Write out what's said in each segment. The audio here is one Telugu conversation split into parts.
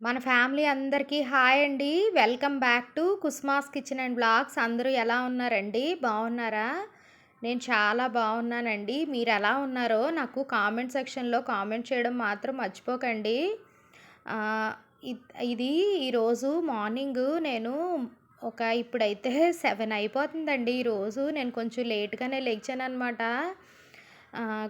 మన ఫ్యామిలీ అందరికీ హాయ్ అండి. Welcome back to Kusma's kitchen and blogs. అందరూ ఎలా ఉన్నారండి? బాగున్నారా? నేను చాలా బాగున్నానండి. మీరు ఎలా ఉన్నారో నాకు కామెంట్ సెక్షన్లో కామెంట్ చేయడం మాత్రం మర్చిపోకండి. ఇది ఈరోజు మార్నింగ్ నేను ఒక ఇప్పుడైతే సెవెన్ అయిపోతుందండి. ఈరోజు నేను కొంచెం లేట్గానే లేచాను అనమాట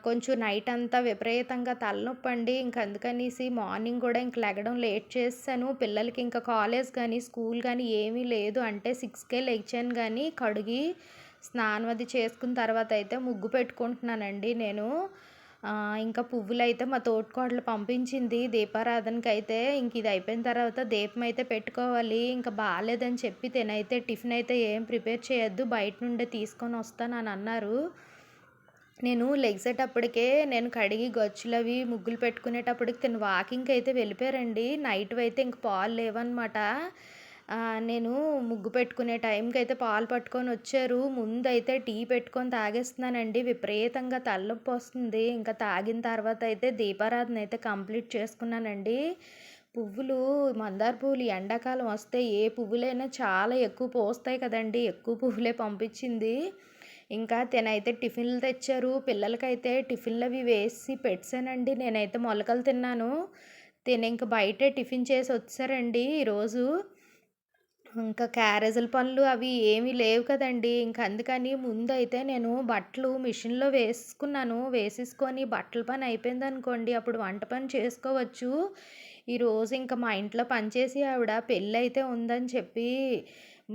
కొంచెం నైట్ అంతా విపరీతంగా తలనొప్పి అండి ఇంక అందుకనేసి మార్నింగ్ కూడా ఇంక లెగడం లేట్ చేస్తాను. పిల్లలకి ఇంకా కాలేజ్ కానీ స్కూల్ కానీ ఏమీ లేదు. అంటే సిక్స్కే లేచాను కానీ కడిగి స్నానం అది చేసుకున్న తర్వాత అయితే ముగ్గు పెట్టుకుంటున్నానండి నేను. ఇంకా పువ్వులు అయితే మా తోటికోడలు పంపించింది దీపారాధనకి అయితే ఇంక ఇది అయిపోయిన తర్వాత దీపం అయితే పెట్టుకోవాలి. ఇంకా బాగాలేదని చెప్పి తినైతే టిఫిన్ అయితే ఏం ప్రిపేర్ చేయొద్దు. బయట నుండే తీసుకొని వస్తాను అని అన్నారు. నేను లెగిసేటప్పటికే నేను కడిగి గచ్చులు అవి ముగ్గులు పెట్టుకునేటప్పటికి తిను. వాకింగ్కి అయితే వెళ్ళిపోయారండి. నైట్ అయితే ఇంక పాలు లేవన్నమాట. నేను ముగ్గు పెట్టుకునే టైంకి అయితే పాలు పట్టుకొని వచ్చారు. ముందైతే టీ పెట్టుకొని తాగేస్తున్నానండి. విపరీతంగా తలనొప్పి వస్తుంది. ఇంకా తాగిన తర్వాత అయితే దీపారాధన అయితే కంప్లీట్ చేసుకున్నానండి. పువ్వులు మందార పువ్వులు ఎండాకాలం వస్తే ఏ పువ్వులైనా చాలా ఎక్కువ పోస్తాయి కదండి. ఎక్కువ పువ్వులే పంపించింది. ఇంకా తినైతే టిఫిన్లు తెచ్చారు. పిల్లలకైతే టిఫిన్లు అవి వేసి పెట్టానండి. నేనైతే మొలకలు తిన్నాను. తిని ఇంక బయటే టిఫిన్ చేసి వచ్చారండి ఈరోజు. ఇంకా క్యారేజీల పనులు అవి ఏమీ లేవు కదండి. ఇంకా అందుకని ముందు అయితే నేను బట్టలు మిషన్లో వేసుకున్నాను. వేసేసుకొని బట్టల పని అయిపోయింది అనుకోండి. అప్పుడు వంట పని చేసుకోవచ్చు. ఈరోజు ఇంకా మా ఇంట్లో పనిచేసి ఆవిడ పెళ్ళి అయితే ఉందని చెప్పి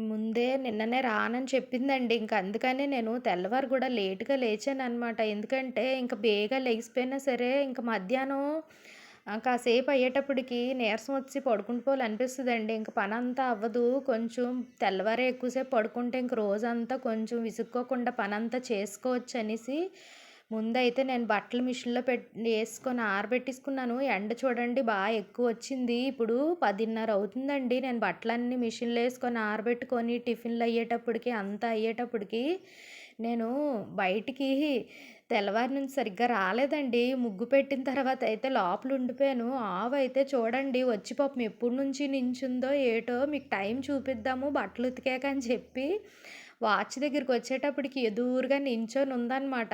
ముందే నిన్ననే రానని చెప్పిందండి. ఇంకా అందుకనే నేను తెల్లవారు కూడా లేట్గా లేచాను అనమాట ఎందుకంటే ఇంకా బేగా లేచిపోయినా సరే ఇంకా మధ్యాహ్నం కాసేపు అయ్యేటప్పటికి నీరసం వచ్చి పడుకుంటూ పోవాలనిపిస్తుందండి. ఇంక పని అంతా అవ్వదు. కొంచెం తెల్లవారే ఎక్కువసేపు పడుకుంటే ఇంక రోజంతా కొంచెం విసుక్కోకుండా పని అంతా చేసుకోవచ్చు అనేసి ముందైతే నేను బట్టలు మిషన్లో పెట్ వేసుకొని ఆరబెట్టేసుకున్నాను. ఎండ చూడండి బాగా ఎక్కువ వచ్చింది ఇప్పుడు పదిన్నర అవుతుందండి నేను బట్టలన్నీ మిషన్లో వేసుకొని ఆరబెట్టుకొని టిఫిన్లు అయ్యేటప్పటికి అంతా అయ్యేటప్పటికి నేను బయటికి తెల్లవారి నుంచి సరిగ్గా రాలేదండి. ముగ్గు పెట్టిన తర్వాత అయితే లోపల ఉండిపోయాను. ఆవు అయితే చూడండి వచ్చి పాపం ఎప్పటి నుంచి నించుందో ఏటో మీకు టైం చూపిద్దాము బట్టలు ఉతికాక అని చెప్పి వాచ్ దగ్గరికి వచ్చేటప్పటికి ఎదురుగా నించొని ఉందన్నమాట.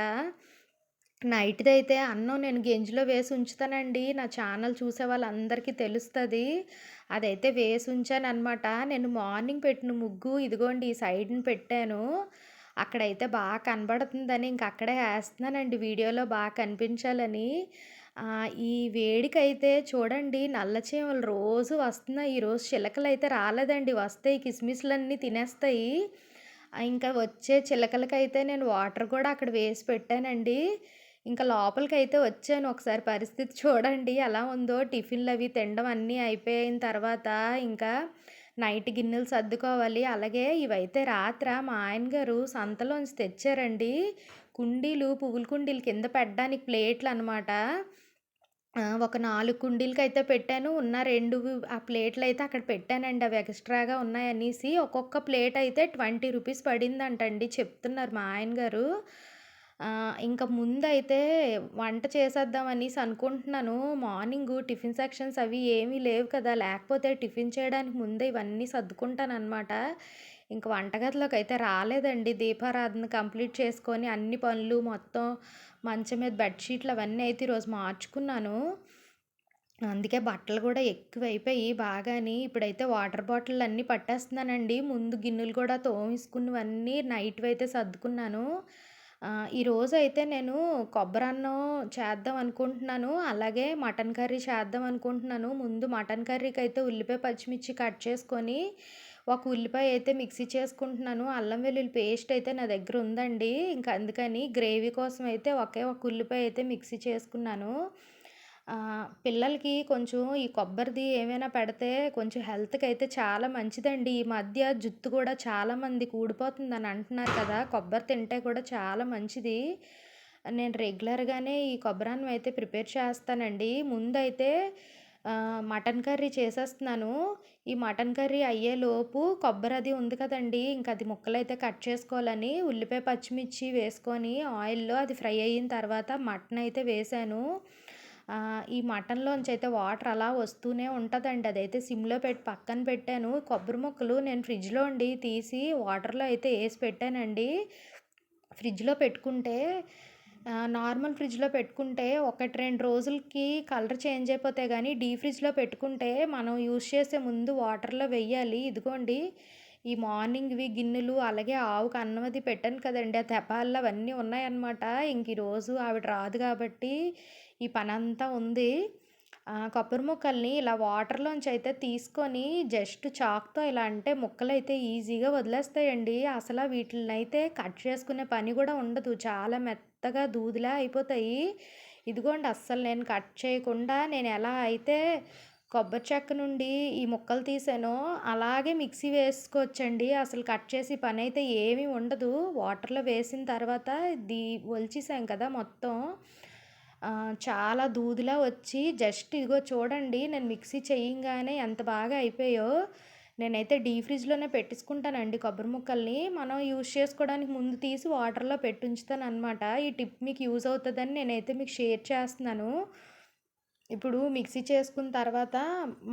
నైట్ది అయితే అన్నం నేను గెంజిలో వేసి ఉంచుతానండి. నా ఛానల్ చూసే వాళ్ళందరికీ తెలుస్తుంది. అదైతే వేసి ఉంచాను అనమాట నేను మార్నింగ్ పెట్టిన ముగ్గు ఇదిగోండి ఈ సైడ్ని పెట్టాను. అక్కడైతే బాగా కనబడుతుందని ఇంక అక్కడే వేస్తున్నానండి. వీడియోలో బాగా కనిపించాలని. ఈ వేడికైతే చూడండి నల్ల చీమలు రోజు వస్తున్నాయి. ఈరోజు చిలకలు అయితే రాలేదండి. వస్తాయి కిస్మిస్లన్నీ తినేస్తాయి. ఇంకా వచ్చే చిలకలకైతే నేను వాటర్ కూడా అక్కడ వేసి పెట్టానండి. ఇంకా లోపలికి అయితే వచ్చాను ఒకసారి పరిస్థితి చూడండి ఎలా ఉందో. టిఫిన్లు అవి తినడం అన్నీ అయిపోయిన తర్వాత ఇంకా నైట్ గిన్నెలు సర్దుకోవాలి. అలాగే ఇవైతే రాత్ర మా ఆయన గారు సంతలోంచి తెచ్చారండి కుండీలు పువ్వుల కుండీలు కింద పెట్టడానికి ప్లేట్లు అనమాట ఒక నాలుగు కుండీలకి అయితే పెట్టాను. ఉన్న రెండు ఆ ప్లేట్లు అయితే అక్కడ పెట్టానండి. అవి ఎక్స్ట్రాగా ఉన్నాయనేసి ఒక్కొక్క ప్లేట్ అయితే ట్వంటీ రూపీస్ పడిందంటండి చెప్తున్నారు మా ఆయన గారు ఇంకా ముందైతే వంట చేసేద్దాం అనేసి అనుకుంటున్నాను. మార్నింగ్ టిఫిన్ సెక్షన్స్ అవి ఏమీ లేవు కదా. లేకపోతే టిఫిన్ చేయడానికి ముందే ఇవన్నీ సర్దుకుంటాను అనమాట ఇంక వంటగదిలోకి అయితే రాలేదండి. దీపారాధన కంప్లీట్ చేసుకొని అన్ని పనులు మొత్తం మంచం మీద బెడ్షీట్లు అవన్నీ అయితే ఈరోజు మార్చుకున్నాను. అందుకే బట్టలు కూడా ఎక్కువైపోయి బాగాని ఇప్పుడైతే వాటర్ బాటిల్ అన్నీ పట్టేస్తున్నానండి. ముందు గిన్నెలు కూడా తోమేసుకున్నవన్నీ నైట్ అయితే సర్దుకున్నాను. ఈరోజు అయితే నేను కొబ్బరి అన్నం చేద్దాం అనుకుంటున్నాను అలాగే మటన్ కర్రీ చేద్దాం అనుకుంటున్నాను. ముందు మటన్ కర్రీకి అయితే ఉల్లిపాయ పచ్చిమిర్చి కట్ చేసుకొని ఒక ఉల్లిపాయ అయితే మిక్సీ చేసుకుంటున్నాను. అల్లం వెల్లుల్లి పేస్ట్ అయితే నా దగ్గర ఉందండి. ఇంకా అందుకని గ్రేవీ కోసం అయితే ఒకే ఒక ఉల్లిపాయ అయితే మిక్సీ చేసుకున్నాను. పిల్లలకి కొంచెం ఈ కొబ్బరిది ఏమైనా పెడితే కొంచెం హెల్త్కి అయితే చాలా మంచిదండి. ఈ మధ్య జుట్టు కూడా చాలామంది కూడిపోతుందని ఊడిపోతుందని అంటున్నారు కదా. కొబ్బరి తింటే కూడా చాలా మంచిది. నేను రెగ్యులర్గానే ఈ కొబ్బరాన్ని అయితే ప్రిపేర్ చేస్తానండి. ముందైతే మటన్ కర్రీ చేసేస్తున్నాను. ఈ మటన్ కర్రీ అయ్యేలోపు కొబ్బరి అది ఉంది కదండి ఇంకా అది ముక్కలు అయితే కట్ చేసుకోవాలని ఉల్లిపాయ పచ్చిమిర్చి వేసుకొని ఆయిల్లో అది ఫ్రై అయిన తర్వాత మటన్ అయితే వేసాను. ఈ మటన్‌లోంచి అయితే వాటర్ అలా వస్తూనే ఉంటుందండి అదైతే సిమ్‌లో పెట్టి పక్కన పెట్టాను. కొబ్బరి ముక్కలు నేను ఫ్రిడ్జ్‌లో ఉండి తీసి వాటర్‌లో అయితే వేసి పెట్టానండి. ఫ్రిడ్జ్‌లో పెట్టుకుంటే నార్మల్ ఫ్రిడ్జ్‌లో పెట్టుకుంటే 1, 2 రోజులకి కలర్ చేంజ్ అయిపోతే కానీ డీ ఫ్రిడ్జ్‌లో పెట్టుకుంటే మనం యూజ్ చేసే ముందు వాటర్‌లో వెయ్యాలి. ఇదిగోండి ఈ మార్నింగ్‌వి గిన్నెలు, అలాగే ఆవుకు అన్నం అది పెట్టాను కదండి ఆ తెపాలు అవన్నీ ఉన్నాయన్నమాట. ఇంక ఈరోజు ఆవిడ రాదు కాబట్టి ఈ పని అంతా ఉంది. కొబ్బరి ముక్కల్ని ఇలా వాటర్‌లోంచి అయితే తీసుకొని జస్ట్ చాక్‌తో ఇలా అంటే ముక్కలు అయితే ఈజీగా వదిలేస్తాయండి. అసలు వీటిని అయితే కట్ చేసుకునే పని కూడా ఉండదు. చాలా మెత్తగా దూదిలా అయిపోతాయి. ఇదిగోండి అస్సలు నేను కట్ చేయకుండా నేను ఎలా అయితే కొబ్బరి చెక్క నుండి ఈ ముక్కలు తీసానో, అలాగే మిక్సీ వేసుకోవచ్చండి. అసలు కట్ చేసే పనైతే ఏమీ ఉండదు. వాటర్‌లో వేసిన తర్వాత దీ ఒలిచేసాం కదా మొత్తం. చాలా దూదిలా వచ్చి జస్ట్ ఇదిగో చూడండి నేను మిక్సీ చేయంగానే ఎంత బాగా అయిపోయో నేనైతే డీ ఫ్రిడ్జ్‌లోనే పెట్టేసుకుంటానండి కొబ్బరి ముక్కల్ని. మనం యూజ్ చేసుకోవడానికి ముందు తీసి వాటర్‌లో పెట్టుంచుతాననమాట. ఈ టిప్ మీకు యూజ్ అవుతుందని నేనైతే మీకు షేర్ చేస్తున్నాను. ఇప్పుడు మిక్సీ చేసుకున్న తర్వాత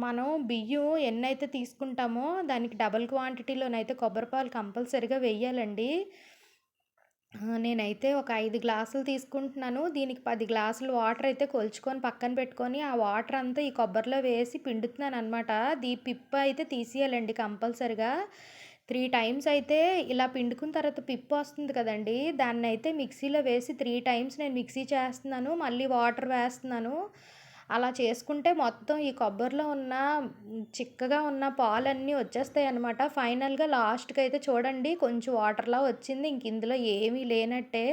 మనం బియ్యం ఎన్నైతే తీసుకుంటామో దానికి డబల్ క్వాంటిటీలోనైతే కొబ్బరి పాలు కంపల్సరీగా వెయ్యాలండి. నేనైతే ఒక ఐదు గ్లాసులు తీసుకుంటున్నాను. దీనికి పది గ్లాసులు వాటర్ అయితే కొలుచుకొని పక్కన పెట్టుకొని, ఆ వాటర్ అంతా ఈ కొబ్బరిలో వేసి పిండుతున్నాను అనమాట దీ పిప్ప అయితే తీసేయాలండి కంపల్సరీగా. త్రీ టైమ్స్ అయితే ఇలా పిండుకున్న తర్వాత పిప్ప వస్తుంది కదండీ! దాన్నైతే మిక్సీలో వేసి త్రీ టైమ్స్ నేను మిక్సీ చేస్తున్నాను. మళ్ళీ వాటర్ వేస్తున్నాను. అలా చేసుకుంటే మొత్తం ఈ కొబ్బరిలో ఉన్న చిక్కగా ఉన్న పాలన్నీ వచ్చేస్తాయి అనమాట ఫైనల్‌గా లాస్ట్కి అయితే చూడండి కొంచెం వాటర్‌లా వచ్చింది. ఇంక ఇందులో ఏమీ లేనట్టే.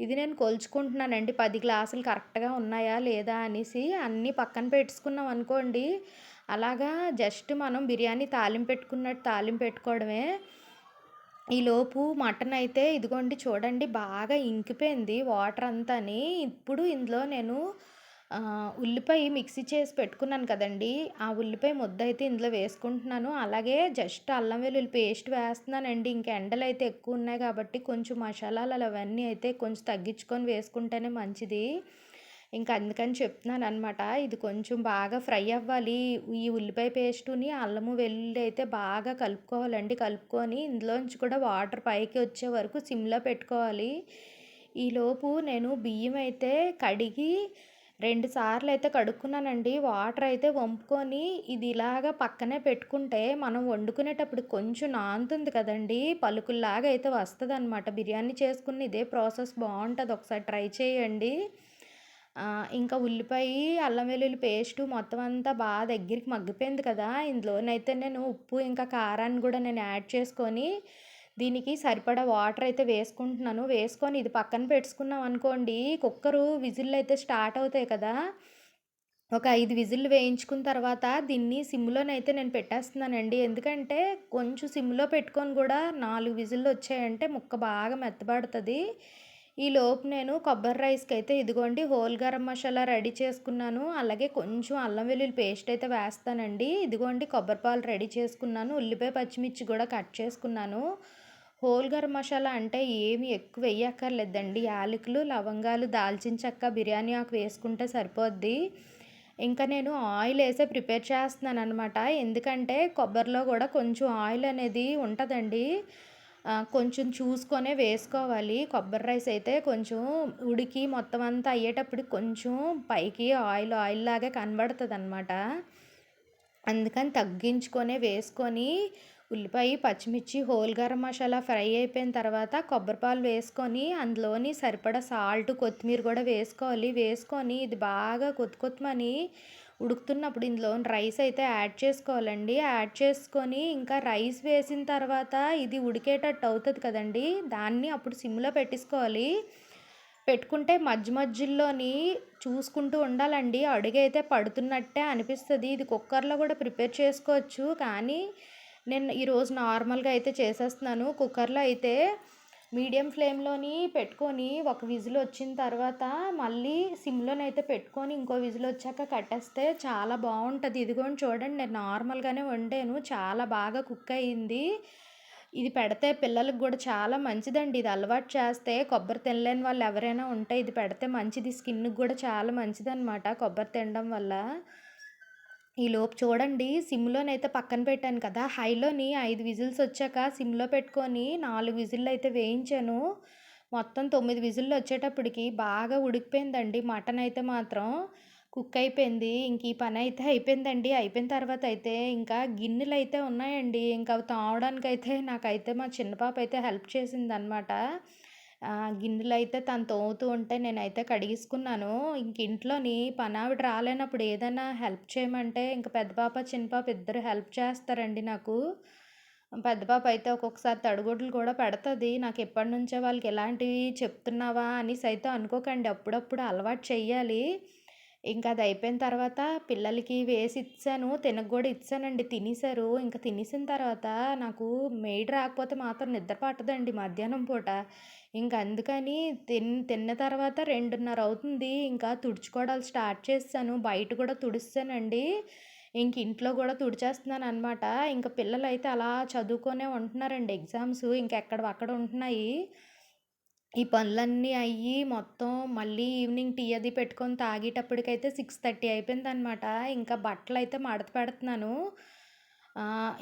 ఇది నేను కొలుచుకుంటున్నానండి పది గ్లాసులు కరెక్ట్‌గా ఉన్నాయా లేదా అనేసి. అన్నీ పక్కన పెట్టుకున్నాం అనుకోండి, అలాగా జస్ట్ మనం బిర్యానీ తాలింపు పెట్టుకున్నట్టు తాలింపు పెట్టుకోవడమే. ఈలోపు మటన్ అయితే ఇదిగోండి చూడండి బాగా ఇంకిపోయింది వాటర్ అంతాని. ఇప్పుడు ఇందులో నేను ఉల్లిపాయ మిక్సీ చేసి పెట్టుకున్నాను కదండీ! ఆ ఉల్లిపాయ ముద్దయితే ఇందులో వేసుకుంటున్నాను. అలాగే జస్ట్ అల్లం వెల్లుల్లి పేస్ట్ వేస్తున్నానండి. ఇంకా ఎండలు అయితే ఎక్కువ ఉన్నాయి కాబట్టి కొంచెం మసాలాలు అవన్నీ అయితే కొంచెం తగ్గించుకొని వేసుకుంటేనే మంచిది. ఇంకా అందుకని చెప్తున్నాను అనమాట ఇది కొంచెం బాగా ఫ్రై అవ్వాలి. ఈ ఉల్లిపాయ పేస్టుని, అల్లము, వెల్లుల్లి అయితే బాగా కలుపుకోవాలండి. కలుపుకొని ఇందులోంచి కూడా వాటర్ పైకి వచ్చే వరకు సిమ్‌లో పెట్టుకోవాలి. ఈలోపు నేను బియ్యం అయితే కడిగి రెండు సార్లు అయితే కడుక్కున్నానండి. వాటర్ అయితే వంపుకొని ఇది ఇలాగ పక్కనే పెట్టుకుంటే మనం వండుకునేటప్పుడు కొంచెం నానుతుంది కదండీ! పలుకుల్లాగా అయితే వస్తుంది అనమాట బిర్యానీ చేసుకుని ఇదే ప్రాసెస్ బాగుంటుంది ఒకసారి ట్రై చేయండి. ఇంకా ఉల్లిపాయ అల్లం వెల్లుల్లి పేస్టు మొత్తం అంతా బాగా దగ్గరికి మగ్గిపోయింది కదా! ఇందులోనైతే నేను ఉప్పు, ఇంకా కారాన్ని కూడా నేను యాడ్ చేసుకొని, దీనికి సరిపడా వాటర్ అయితే వేసుకుంటున్నాను. వేసుకొని ఇది పక్కన పెట్టుకున్నాం అనుకోండి, కుక్కరు విజిల్లయితే స్టార్ట్ అవుతాయి కదా! ఒక ఐదు విజిల్లు వేయించుకున్న తర్వాత దీన్ని సిమ్‌లోనైతే నేను పెట్టేస్తున్నానండి. ఎందుకంటే కొంచెం సిమ్‌లో పెట్టుకొని కూడా నాలుగు విజిల్లు వచ్చాయంటే ముక్క బాగా మెత్తపడుతుంది ఈ లోపు నేను కొబ్బరి రైస్కి అయితే ఇదిగోండి హోల్ గరం మసాలా రెడీ చేసుకున్నాను. అలాగే కొంచెం అల్లం వెల్లుల్లి పేస్ట్ అయితే వేస్తానండి. ఇదిగోండి కొబ్బరి పాలు రెడీ చేసుకున్నాను. ఉల్లిపాయ, పచ్చిమిర్చి కూడా కట్ చేసుకున్నాను. హోల్ గరం మసాలా అంటే ఏమి ఎక్కువ వెయ్యక్కర్లేదండి. యాలకులు, లవంగాలు, దాల్చిన చెక్క, బిర్యానీ ఆకు వేసుకుంటే సరిపోద్ది. ఇంకా నేను ఆయిల్ వేసే ప్రిపేర్ చేస్తున్నాను అనమాట ఎందుకంటే కొబ్బరిలో కూడా కొంచెం ఆయిల్ అనేది ఉంటుందండి కొంచెం చూసుకొనే వేసుకోవాలి. కొబ్బరి రైస్ అయితే కొంచెం ఉడికి మొత్తం అంతా అయ్యేటప్పుడు కొంచెం పైకి ఆయిల్ ఆయిల్ లాగా అనమాట అందుకని తగ్గించుకొనే వేసుకొని, ఉల్లిపాయ, పచ్చిమిర్చి, హోల్ గరం మసాలా ఫ్రై అయిపోయిన తర్వాత కొబ్బరిపాలు వేసుకొని, అందులోని సరిపడా సాల్ట్, కొత్తిమీర కూడా వేసుకోవాలి. వేసుకొని ఇది బాగా కొత్తి కొత్తమని ఉడుకుతున్నప్పుడు ఇందులోని రైస్ అయితే యాడ్ చేసుకోవాలండి. యాడ్ చేసుకొని ఇంకా రైస్ వేసిన తర్వాత ఇది ఉడికేటట్టు అవుతుంది కదండీ! దాన్ని అప్పుడు సిమ్‌లో పెట్టేసుకోవాలి. పెట్టుకుంటే మధ్య మధ్యలోని చూసుకుంటూ ఉండాలండి. అడుగైతే పడుతున్నట్టే అనిపిస్తుంది ఇది కుక్కర్‌లో కూడా ప్రిపేర్ చేసుకోవచ్చు. కానీ నేను ఈరోజు నార్మల్‌గా అయితే చేసేస్తున్నాను. కుక్కర్‌లో అయితే మీడియం ఫ్లేమ్‌లోని పెట్టుకొని ఒక విజిల్ వచ్చిన తర్వాత మళ్ళీ సిమ్‌లోనైతే పెట్టుకొని ఇంకో విజిల్ వచ్చాక కట్టేస్తే చాలా బాగుంటుంది ఇదిగోండి చూడండి నేను నార్మల్‌గానే వండాను. చాలా బాగా కుక్ అయింది. ఇది పెడితే పిల్లలకి కూడా చాలా మంచిదండి ఇది అలవాటు చేస్తే కొబ్బరి తినలేని వాళ్ళు ఎవరైనా ఉంటే ఇది పెడితే మంచిది స్కిన్కి కూడా చాలా మంచిదన్నమాట కొబ్బరి తినడం వల్ల ఈలోపు చూడండి సిమ్లోనైతే పక్కన పెట్టాను కదా హైలోని ఐదు విజిల్స్ వచ్చాక సిమ్లో పెట్టుకొని నాలుగు విజిల్లు అయితే వేయించాను. మొత్తం తొమ్మిది విజిల్లు వచ్చేటప్పటికి బాగా ఉడికిపోయిందండి మటన్ అయితే మాత్రం. కుక్ అయిపోయింది ఇంక ఈ పని అయితే అయిపోయిందండి. అయిపోయిన తర్వాత అయితే ఇంకా గిన్నెలు అయితే ఉన్నాయండి ఇంకా అవి తాగడానికి అయితే నాకైతే మా చిన్న పాప అయితే హెల్ప్ చేసింది అనమాట గిన్నెలు అయితే తను తోముతూ ఉంటే నేనైతే కడిగిసుకున్నాను. ఇంక ఇంట్లోని పనావిడ రాలేనప్పుడు ఏదైనా హెల్ప్ చేయమంటే ఇంక పెద్ద పాప చిన్న పాప ఇద్దరు హెల్ప్ చేస్తారండి నాకు. పెద్ద పాప అయితే ఒక్కొక్కసారి తడుగుడ్లు కూడా పెడుతుంది. నాకు ఎప్పటి నుంచో వాళ్ళకి ఎలాంటివి చెప్తున్నావా అనేసి అయితే అనుకోకండి. అప్పుడప్పుడు అలవాటు చెయ్యాలి. ఇంకా అది అయిపోయిన తర్వాత పిల్లలకి వేసి ఇచ్చాను తినక కూడా ఇచ్చానండి. తినేశారు. ఇంకా తినేసిన తర్వాత నాకు మెయిడ్ రాకపోతే మాత్రం నిద్ర పట్టదండి మధ్యాహ్నం పూట. ఇంక అందుకని తిన్ తిన్న తర్వాత రెండున్నర అవుతుంది ఇంకా తుడుచుకోవడాలు స్టార్ట్ చేస్తాను బయట కూడా తుడుస్తానండి. ఇంక ఇంట్లో కూడా తుడిచేస్తున్నాను అనమాట ఇంకా పిల్లలు అయితే అలా చదువుకొనే ఉంటున్నారండి ఎగ్జామ్స్. ఇంకెక్కడ అక్కడ ఉంటున్నాయి. ఈ పనులన్నీ అయ్యి మొత్తం మళ్ళీ ఈవినింగ్ టీ అది పెట్టుకొని తాగేటప్పటికైతే సిక్స్ థర్టీ అయిపోయిందనమాట ఇంకా బట్టలు అయితే మడత పెడుతున్నాను.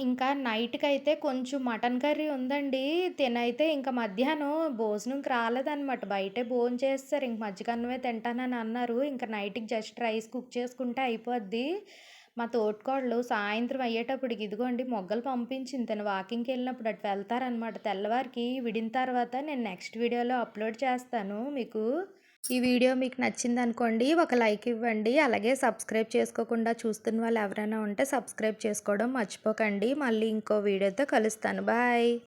ఇంకా నైట్కి అయితే కొంచెం మటన్ కర్రీ ఉందండి. తినైతే ఇంకా మధ్యాహ్నం భోజనంకి రాలేదనమాట బయటే భోజనం చేస్తారు. ఇంక మధ్యకన్నమే తింటానని అన్నారు. ఇంకా నైట్కి జస్ట్ రైస్ కుక్ చేసుకుంటే అయిపోద్ది. మా తోటికోడలు సాయంత్రం అయ్యేటప్పటికి ఇదిగోండి మొగ్గలు పంపించింది. తను వాకింగ్కి వెళ్ళినప్పుడు అటు వెళ్తారనమాట తెల్లవారికి విడిన తర్వాత నేను నెక్స్ట్ వీడియోలో అప్లోడ్ చేస్తాను. మీకు ఈ వీడియో మీకు నచ్చింది అనుకోండి ఒక లైక్ ఇవ్వండి. అలాగే సబ్స్క్రైబ్ చేసుకోకుండా చూస్తున్న వాళ్ళు ఎవరైనా ఉంటే సబ్స్క్రైబ్ చేసుకోవడం మర్చిపోకండి. మళ్ళీ ఇంకో వీడియోతో కలుస్తాను. బాయ్.